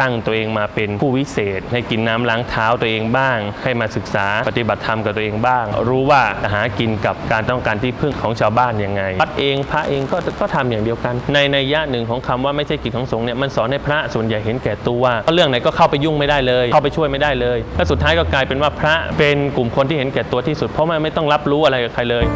ตั้งตัวเองมาเป็นผู้วิเศษ ให้กินน้ำล้างเท้าตัวเองบ้าง ให้มาศึกษาปฏิบัติธรรมกับตัวเองบ้าง รู้ว่าหากินกับการต้องการที่พึ่งของชาวบ้านยังไงวัดเองพระเองก็ก็ทำอย่างเดียวกัน ในในยะหนึ่งของคำว่าไม่ใช่กิจของสงฆ์เนี่ยมันสอนให้พระส่วนใหญ่เห็นแก่ตัวเรื่องไหนก็เข้าไปยุ่งไม่ได้เลย เข้าไปช่วยไม่ได้เลยและสุดท้ายก็กลายเป็นว่าพระเป็นกลุ่มคนที่เห็นแก่ตัวที่สุด เพราะมันไม่ต้องรับรู้อะไรกับใครเลย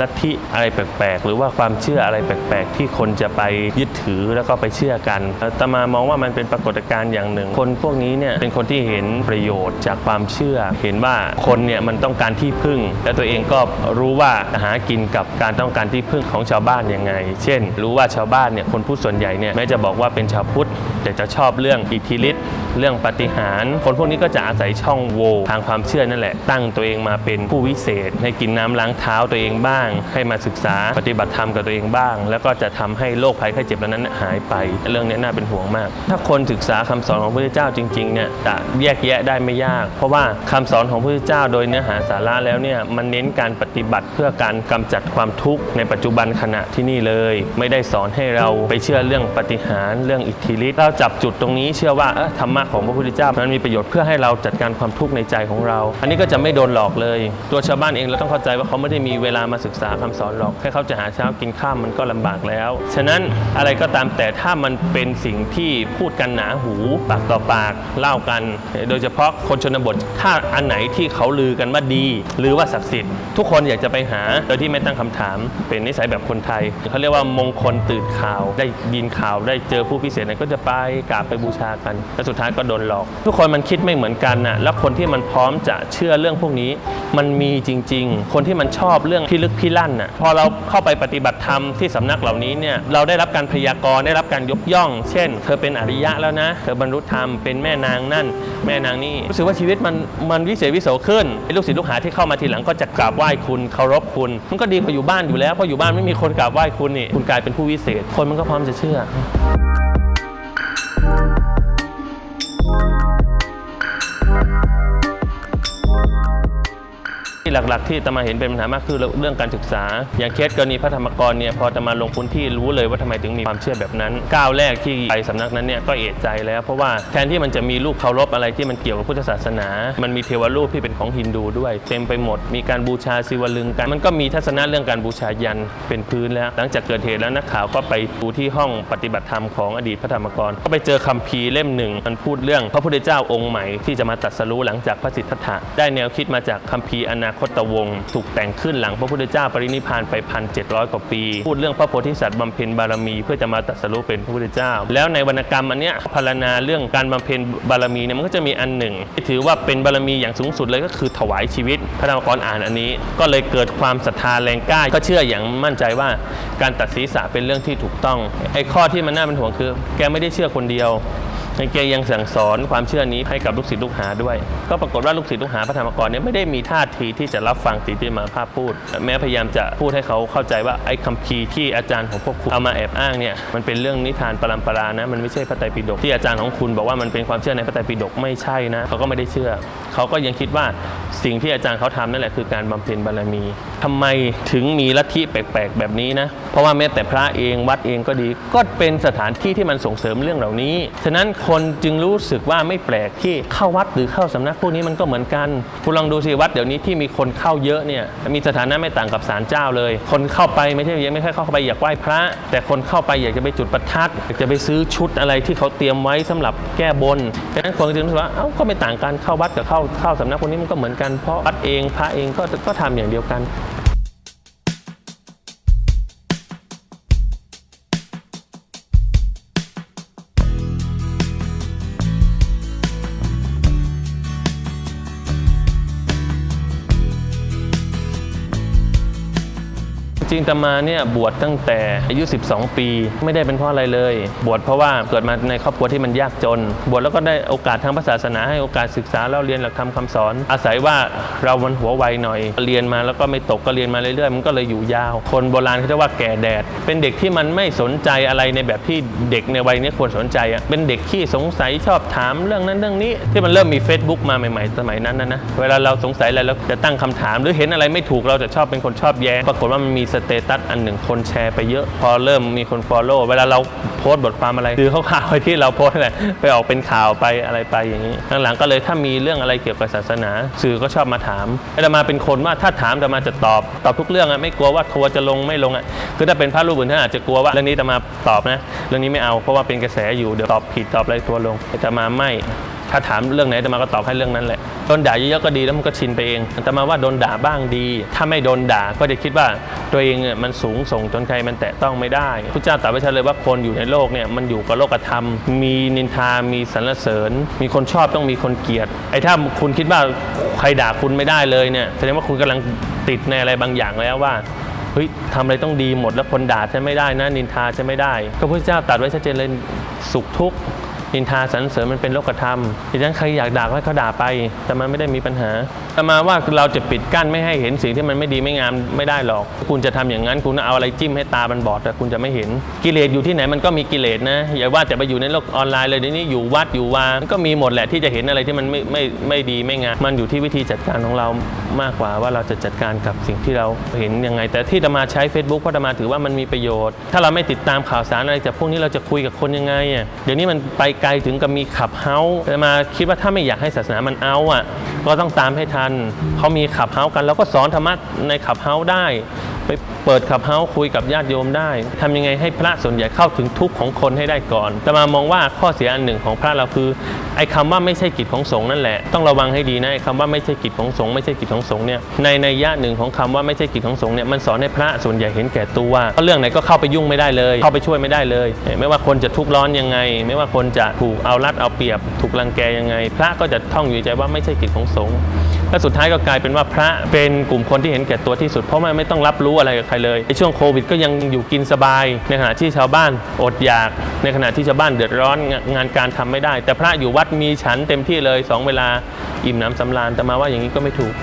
ลัทธิอะไรแปลกๆ หรือว่าความเชื่ออะไรแปลกๆ ที่คนจะไปยึดถือแล้วก็ไปเชื่อกันตมามองว่ามันเป็นปรากฏการณ์อย่างหนึ่ง คนพวกนี้เนี่ยเป็นคนที่เห็นประโยชน์จากความเชื่อ เห็นว่าคนเนี่ยมันต้องการที่พึ่ง และตัวเองก็รู้ว่าหากินกับการต้องการที่พึ่งของชาวบ้านยังไง เช่น รู้ว่าชาวบ้านเนี่ยคนพูดส่วนใหญ่เนี่ยแม้จะบอกว่าเป็นชาวพุทธแต่จะชอบเรื่องอิทธิฤทธิ์ เรื่องปฏิหาร คนพวกนี้ก็จะอาศัยช่องโหว่ทางความเชื่อนั่นแหละ ตั้งตัวเองมาเป็นผู้วิเศษ ให้กินน้ำล้างเท้าตัวเองบ้าง ให้มาศึกษาปฏิบัติธรรมกับตัวเองบ้าง แล้วก็จะทำให้โรคภัยไข้เจ็บเหล่านั้นหายไป เรื่องนี้น่าเป็นห่วงมาก ถ้าคนศึกษาคำสอนของพระเจ้าจริงๆเนี่ยจะแยกแยะได้ไม่ยาก เพราะว่าคำสอนของพระเจ้าโดยเนื้อหาสาระแล้วเนี่ยมันเน้นการปฏิบัติเพื่อการกำจัดความทุกข์ในปัจจุบันขณะที่นี่เลย ไม่ได้สอนให้เราไปเชื่อเรื่องปฏิหารเรื่องอิทธิฤทธิ์เราจับจุดตรงนี้เชื่อว่าธรรมะของพระพุทธเจ้ามันมีประโยชน์เพื่อให้เราจัดการความทุกข์ในใจของเรา อันนี้ก็จะไม่โดนหลอกเลย ตัวชาวบ้านเองเราต้องเข้าใจว่าเขาไม่ได้มีเวลามาศึกษาคำสอนหรอกแค่เขาจะหาเช้ากินข้ามมันก็ลำบากแล้ว ฉะนั้นอะไรก็ตามแต่ถ้ามันเป็นสิ่งที่พูดกันหนาหูปากต่อปากเล่ากัน โดยเฉพาะคนชนบทถ้าอันไหนที่เขาลือกันว่าดี หรือว่าศักดิ์สิทธิ์ ทุกคนอยากจะไปหาโดยที่ไม่ตั้งคำถาม เป็นนิสัยแบบคนไทยเขาเรียกว่ามงคลตื่นข่าว ได้ยินข่าวได้เจอผู้พิเศษนั้นก็จะไปกราบไปบูชากันและสุดท้ายก็โดนหลอก ทุกคนมันคิดไม่เหมือนกันน่ะแล้วคนที่มันพร้อมจะเชื่อเรื่องพวกนี้ มันมีจริง ๆ คนที่มันชอบเรื่องพิลึกพิลั่นน่ะพอเราเข้าไปปฏิบัติธรรมที่สำนักเหล่านี้เนี่ยเราได้รับการพยากรณ์ได้รับการยกย่อง เช่น เธอเป็นอริยะแล้วนะ เธอบรรลุธรรมเป็นแม่นางนั่น แม่นางนี่รู้สึกว่าชีวิตมันมันวิเศษวิโสขึ้นลูกศิษย์ลูกหาที่เข้ามาทีหลังก็จะกราบไหว้คุณเคารพคุณมันก็ดีกว่าอยู่บ้านอยู่แล้วเพราะอยู่บ้านไม่มีคนกราบไหว้คุณนี่คุณกลายเป็นผู้วิเศษ คนมันก็พร้อมจะเชื่อ หลัก ๆ ที่ตมาเห็นเป็นปัญหามากคือเรื่องการศึกษา อย่างเคสกรณีพระธรรมกรเนี่ยพอตมาลงพื้นที่รู้เลยว่าทำไมถึงมีความเชื่อแบบนั้นก้าวแรกที่ไปสำนักนั้นเนี่ยก็เอะใจแล้ว เพราะว่าแทนที่มันจะมีรูปเคารพอะไรที่มันเกี่ยวกับพุทธศาสนา มันมีเทวรูปที่เป็นของฮินดูด้วย เต็มไปหมดมีการบูชาศิวลึงกันมันก็มีทัศนะเรื่องการบูชายันเป็นพื้นแล้ว หลังจากเกิดเหตุแล้วนักข่าวก็ไปดูที่ห้องปฏิบัติธรรมของอดีตพระธรรมกร ก็ไปเจอคัมภีร์เล่มหนึ่งมันพูดเรื่องพระพุทธเจ้าองค์ใหม่ที่จะมาตรัสรู้หลังจากพระสิทธัตถะได้แนวคิดมาจากคัมภีร์อนาคตวงศ์ถูกแต่งขึ้นหลังพระพุทธเจ้าปรินิพานไปพันเจ็ดกว่าปี พูดเรื่องพระโพธิสัตว์บำเพ็ญบารมี เพื่อจะมาตรัสรู้เป็นพระพุทธเจ้า แล้วในวรรณกรรมอันเนี้ยพรรณนาเรื่องการบำเพ็ญบารมีเนี่ยมันก็จะมีอันหนึ่ง ที่ถือว่าเป็นบารมีอย่างสูงสุดเลยก็คือถวายชีวิต พระธรรมกรอ่านอันนี้ ก็เลยเกิดความศรัทธาแรงกล้าก็เชื่ออย่างมั่นใจว่าการตัดศีรษะเป็นเรื่องที่ถูกต้องไอ้ข้อที่มันน่าเป็นห่วงคือ แกไม่ได้เชื่อคนเดียว แกยังสั่งสอนความเชื่อนี้ให้กับลูกศิษย์ลูกหาด้วย ก็ปรากฏว่าลูกศิษย์ลูกหาพระธรรมกรเนี่ยไม่ได้มีท่าทีที่จะรับฟังสิ่งที่มาภาพพูด แม้พยายามจะพูดให้เขาเข้าใจว่าไอ้คัมภีที่อาจารย์ของพวกคุณเอามาแอบอ้างเนี่ยมันเป็นเรื่องนิทานปรัมปรานะมันไม่ใช่พระไตรปิฎกที่อาจารย์ของคุณบอกว่ามันเป็นความเชื่อในพระไตรปิฎกไม่ใช่นะเขาก็ไม่ได้เชื่อ เขาก็ยังคิดว่าสิ่งที่อาจารย์เขาทำนั่นแหละคือการบำเพ็ญบารมีทำไมถึงมีลัทธิแปลกๆ แบบนี้นะ เพราะว่าแม้แต่พระเองวัดเองก็ดี ก็เป็นสถานที่ที่มันส่งเสริมเรื่องเหล่านี้ ฉะนั้นคนจึงรู้สึกว่าไม่แปลกที่เข้าวัดหรือเข้าสำนักพวกนี้มันก็เหมือนกันคุณลองดูสิวัดเดี๋ยวนี้ที่มีคนเข้าเยอะเนี่ยมีสถานะไม่ต่างกับศาลเจ้าเลย คนเข้าไปไม่ใช่ยังไม่ใช่เข้าไปอยากไหว้พระ แต่คนเข้าไปอยากจะไปจุดประทัดอยากจะไปซื้อชุดอะไรที่เขาเตรียมไว้สำหรับแก้บนฉะนั้นคนจึงรู้สึกว่าเอ้าก็ไม่ต่างกันเข้าวัดกับเข้าเข้าสำนักพวกนี้มันก็เหมือนกันเพราะวัดเองพระเองก็ก็ทำอย่างเดียวกัน ริงๆตมาเนี่ยบวชตั้งแต่อายุ 12 ปี ไม่ได้เป็นเพราะอะไรเลย บวชเพราะว่าเกิดมาในครอบครัวที่มันยากจน บวชแล้วก็ได้โอกาสทางศาสนาให้โอกาสศึกษาแล้วเรียนหลักธรรมคำสอน อาศัยว่าเรามันหัวไวหน่อย เรียนมาแล้วก็ไม่ตกก็เรียนมาเรื่อยๆ มันก็เลยอยู่ยาว คนโบราณเขาเรียกว่าแก่แดด เป็นเด็กที่มันไม่สนใจอะไรในแบบที่เด็กในวัยนี้ควรสนใจอะเป็นเด็กขี้สงสัยชอบถามเรื่องนั้นเรื่องนี้ที่มันเริ่มมี Facebook มาใหม่ๆ สมัยนั้นนะนะเวลาเราสงสัยอะไรเราจะตั้งคำถาม หรือเห็นอะไรไม่ถูกเราจะชอบเป็นคนชอบแย้งปรากฏว่ามันมีสเตตัสอันหนึ่งคนแชร์ไปเยอะ พอเริ่มมีคน Follow เวลาเราโพสต์บทความอะไรคือเขาข่าวไว้ที่เราโพสต์อะไรไปออกเป็นข่าวไปอะไรไปอย่างนี้หลังๆก็เลยถ้ามีเรื่องอะไรเกี่ยวกับศาสนา สื่อก็ชอบมาถามอาตมาเป็นคนว่าถ้าถามอาตมาจะตอบตอบทุกเรื่องอะไม่กลัวว่าทัวร์จะลงไม่ลงอะคือถ้าเป็นพระรูปอื่นท่านอาจจะกลัวว่าเรื่องนี้อาตมาตอบนะเรื่องนี้ไม่เอาเพราะว่าเป็นกระแสอยู่เดี๋ยวตอบผิดตอบอะไรทัวลงอาตมาไม่ถ้าถามเรื่องไหนอาตมาก็ตอบให้เรื่องนั้นแหละ โดนด่าเยอะๆก็ดีแล้วมันก็ชินไปเองอาตมาว่าโดนด่าบ้างดี ถ้าไม่โดนด่าก็จะคิดว่าตัวเองเนี่ยมันสูงส่งจนใครมันแตะต้องไม่ได้พระเจ้าตรัสไว้ชัดเลยว่าคนอยู่ในโลกเนี่ยมันอยู่กับโลกธรรม มีนินทา มีสรรเสริญ มีคนชอบต้องมีคนเกลียด ไอ้ถ้าคุณคิดว่าใครด่าคุณไม่ได้เลยเนี่ยแสดงว่าคุณกำลังติดในอะไรบางอย่างแล้วว่าเฮ้ยทำอะไรต้องดีหมดแล้วคนด่าฉันไม่ได้นะนินทาฉันไม่ได้ ก็พระเจ้าตรัสไว้ชัดเจนเลยสุขทุกข์ นินทาสรรเสริญมันเป็นโลกธรรมดังนั้นใครอยากด่าก็ให้เขาด่าไป แต่มันไม่ได้มีปัญหา แต่มาว่าเราจะปิดกั้นไม่ให้เห็นสิ่งที่มันไม่ดีไม่งามไม่ได้หรอก คุณจะทำอย่างนั้น คุณเอาอะไรจิ้มให้ตามันบอดแต่คุณจะไม่เห็นกิเลสอยู่ที่ไหนมันก็มีกิเลสนะอย่าว่าแต่ไปอยู่ในโลกออนไลน์เลยเดี๋ยวนี้อยู่วัดอยู่วามันก็มีหมดแหละที่จะเห็นอะไรที่มันไม่ไม่ไม่ดีไม่งามมันอยู่ที่วิธีจัดการของเรามากกว่าว่าเราจะจัดการกับสิ่งที่เราเห็นยังไง แต่ที่จะมาใช้ Facebook เพราะจะมาถือว่ามันมีประโยชน์ ถ้าเราไม่ติดตามข่าวสารอะไรจากพวกนี้เราจะคุยกับคนยังไงอะเดี๋ยวนี้มันไปไกลถึงกับมีขับเฮาส์จะมาคิดว่าถ้าไม่อยากให้ศาสนามันเอาอะก็ต้องตามให้ทันเขามีขับเฮาส์กัน แล้วก็สอนธรรมะในขับเฮาส์ได้ ไปเปิดขับเฮาคุยกับญาติโยมได้ทำยังไงให้พระส่วนใหญ่เข้าถึงทุกข์ของคนให้ได้ก่อนแต่มามองว่าข้อเสียอันหนึ่งของพระเราคือไอ้คำว่าไม่ใช่กิจของสงฆ์นั่นแหละ ต้องระวังให้ดีนะไอ้คำว่าไม่ใช่กิจของสงฆ์ไม่ใช่กิจของสงฆ์เนี่ยในในยะหนึ่งของคำว่าไม่ใช่กิจของสงฆ์เนี่ยมันสอนให้พระส่วนใหญ่เห็นแก่ตัวเพราะเรื่องไหนก็เข้าไปยุ่งไม่ได้เลย เข้าไปช่วยไม่ได้เลย ไม่ว่าคนจะทุกข์ร้อนยังไง ไม่ว่าคนจะถูกเอารัดเอาเปรียบ ถูกรังแกยังไง พระก็จะท่องอยู่ในใจว่าไม่ใช่กิจของสงฆ์และสุดท้ายก็กลายเป็นว่าพระเป็นกลุ่มคนที่เห็นแก่ตัวที่สุดเพราะมันไม่ต้องรับรู้อะไรกับใครเลยในช่วงโควิดก็ยังอยู่กินสบาย ในขณะที่ชาวบ้านอดอยาก ในขณะที่ชาวบ้านเดือดร้อนงานการทำไม่ได้ แต่พระอยู่วัดมีฉันเต็มที่เลยสองเวลาอิ่มน้ำสำราญแต่มาว่าอย่างนี้ก็ไม่ถูก